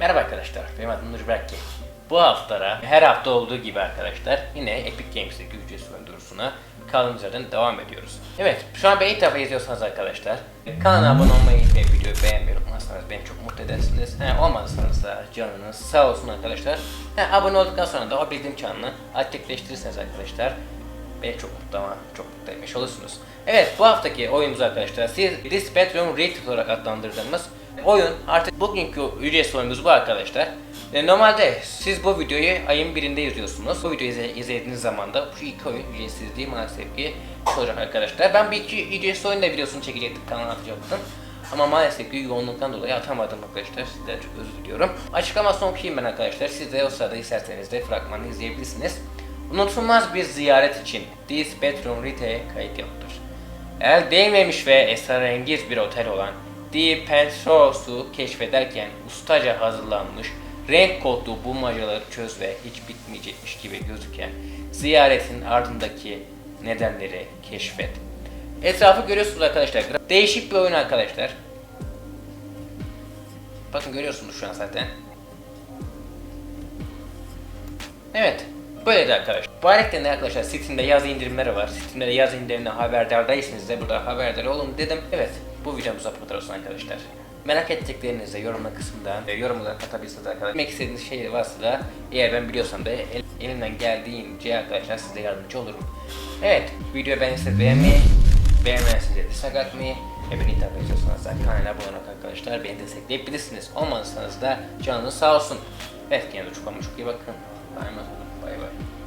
Merhaba arkadaşlar, benim adım Nurberk Kek. Bu haftara her hafta olduğu gibi arkadaşlar yine Epic Games'deki ücretsiz oyun duyurusuna kaldığımız yerden devam ediyoruz. Evet, şu an beni ilk defa izliyorsanız arkadaşlar kanala abone olmayı ve videoyu beğenmeyi unutmazsanız beni çok mutlu edersiniz. He, olmazsanız da canınız sağ olsun arkadaşlar. He, abone olduktan sonra da o bildirim çanını aktifleştirirseniz arkadaşlar beni çok mutlu ama çok mutlu etmiş olursunuz. Evet bu haftaki oyunumuz arkadaşlar This Bedroom Rated olarak adlandırdığımız oyun artık bugünkü ücretsiz oyunumuz bu arkadaşlar. E, normalde siz bu videoyu ayın birinde izliyorsunuz. Bu videoyu izle- izlediğiniz zaman da şu iki oyun ücretsizliği maalesef ki olacak arkadaşlar. Ben bir iki ücretsiz oyun da videosunu çekecektim kanala atacaktım. Ama maalesef ki yoğunluktan dolayı atamadım arkadaşlar. Sizden çok özür diliyorum. Açıklamasını okuyayım ben arkadaşlar. Siz de o sırada isterseniz de fragmanı izleyebilirsiniz. Unutulmaz bir ziyaret için This Bedroom Retail kayıt yapılır. El değmemiş ve esrarengiz bir otel olan The Penthouse'u keşfederken ustaca hazırlanmış renk kodlu bulmacaları çöz ve hiç bitmeyecekmiş gibi gözüken ziyaretin ardındaki nedenleri keşfet. Etrafı görüyorsunuz arkadaşlar. Değişik bir oyun arkadaşlar. Bakın görüyorsunuz şu an zaten. Evet. Böyle de arkadaşlar. Bu ayetten de arkadaşlar Steam'de yaz indirimleri var. Steam'de de yaz indirimine haberdar değilsiniz de burada haberdar olun dedim. Evet. Bu videomuza bu kadar olsun arkadaşlar. Merak ettiklerinizi yorumlar kısmından e, yorumlara katabilirsiniz arkadaşlar. Bilmek istediğiniz şey varsa da eğer ben biliyorsam da el, elimden geldiğince arkadaşlar size yardımcı olurum. Evet. Videoyu beğenirseniz beğenmeyi, beğenmezseniz de dislike atmayı ve beni takip ediyorsanız da kanala abone olmak arkadaşlar beni destekleyebilirsiniz. Olmazsanız da canınız sağ olsun. Kendinize çok ama çok iyi bakın. Bay bay. Bay bay.